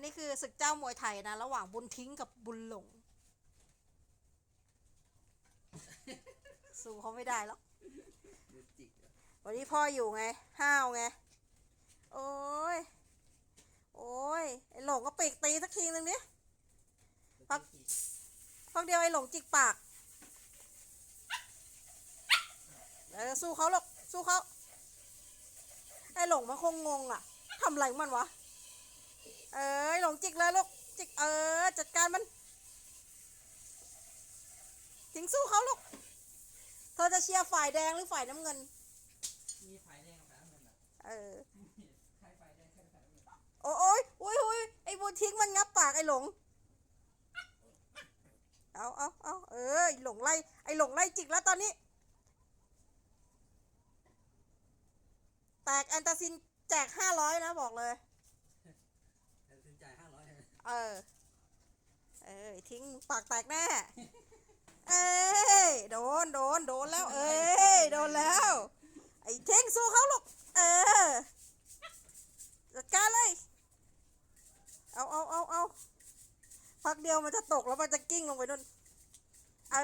นนี้คือศึกเจ้ามวยไทยนะ ระหว่างบุญทิ้งกับบุญหลง สู้เขาไม่ได้หรอกวันนี้พ่ออยู่ไง ห้าวไง โอ้ย โอ้ย ไอหลงก็ปีกตีสักทีนึงดิพักพักเดียวไอหลงจิกปากเออสู้เขาหรอก สู้เขา ไอหลงมันคงงงอะทำอะไรของมันวะ เออไอหลงจิกเลยลูกจิกเออจัดการมันทิ้งสู้เขาลูก เธอจะเชียร์ฝ่ายแดงหรือฝ่ายน้ำเงิน มีไฟแดงกับไฟน้ำเงินเหรอเออใครไฟแดงใครไฟน้ำเงินโอ้ยโอ้ยโอ้ยโอ้ยไอ้บุญทิ้งมันงับปากไอ้หลง เอาเอาเอาเออไอ้หลงไล่ไอ้หลงไล่จิกแล้วตอนนี้ แตกแอนตาซินแจกห้าร้อยนะบอกเลย แต่สินจ่ายห้าร้อย เออ เออไอ้ทิ้งปากแตกแน่ เอ้ยโดนโดนโดนแล้ว เอ้ยโดนแล้ว ไอ้เทิ้งสู้เขาลูกเออจัดการเลยเอาเอาเอาเอาพักเดียวมันจะตกแล้วมันจะกิ้งลงไปนู่นเอ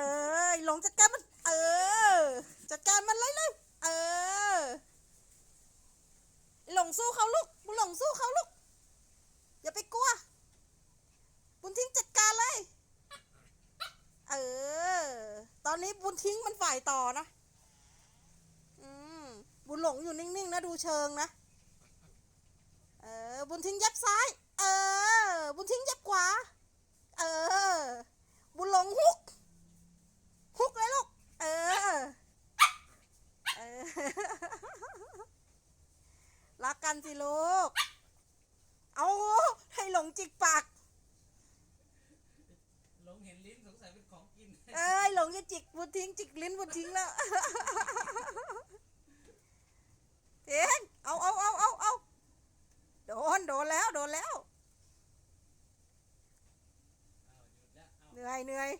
อหลงจัดการมัน เออจัดการมันเลยเลยเออหลงสู้เขาลูกบุญหลงสู้เขาลูกอย่าไปกลัว บุญทิ้งจัดการเลย เออ ตอนนี้บุญทิ้งมันฝ่ายต่อนะ อืม บุญหลงอยู่นิ่งๆนะดูเชิงนะ เออ บุญทิ้งยับซ้าย เออ บุญทิ้งยับขวา เออ บุญหลงฮุก ฮุกเลยลูก เออ เออ รักกันสิลูก เอาให้หลงจิกปากลง เห็นลิ้นสงสัยเป็นของกิน เอ้ยหลงจะจิกบุญทิ้งจิกลิ้นบุญทิ้งแล้วเทียงเอาเอาเอาเอาเอาโดนโดนแล้วโดนแล้วอ้าวหยุดแล้วอ้าวเหนื่อยเหนื่อย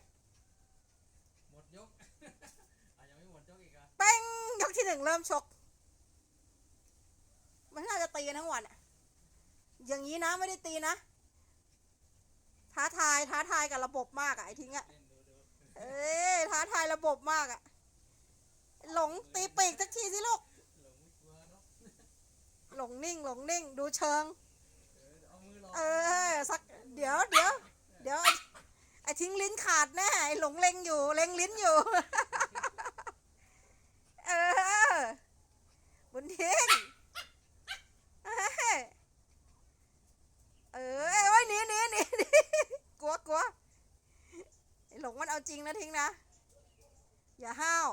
หมดยกอะยังไม่หมดยกอีกเหรอะเป้งยกที่หนึ่งเริ่มชก มันน่าจะตีกันทั้งวันอะอย่างนี้นะไม่ได้ตีนะ ท้าทายท้าทายกับระบบมากอะไอ้ทิ้งอะเล่นดูดูเอ้ยท้าทายระบบมากอะหลงตีปีกสักทีสิลูกหลงนิ่งหลงนิ่งดูเชิง เออสักเดี๋ยวเดี๋ยวเดี๋ยวไอ้ไอ้ทิ้งลิ้นขาดแน่ไอ้หลงเล็งอยู่เล็งลิ้นอยู่ เออบุญทิ้งเอ้ยเออไอ้ยหนีหนีหนีหนีก ลัวกวไอ้หลงมันเอาจริงนะทิ้งนะ อย่าห้าว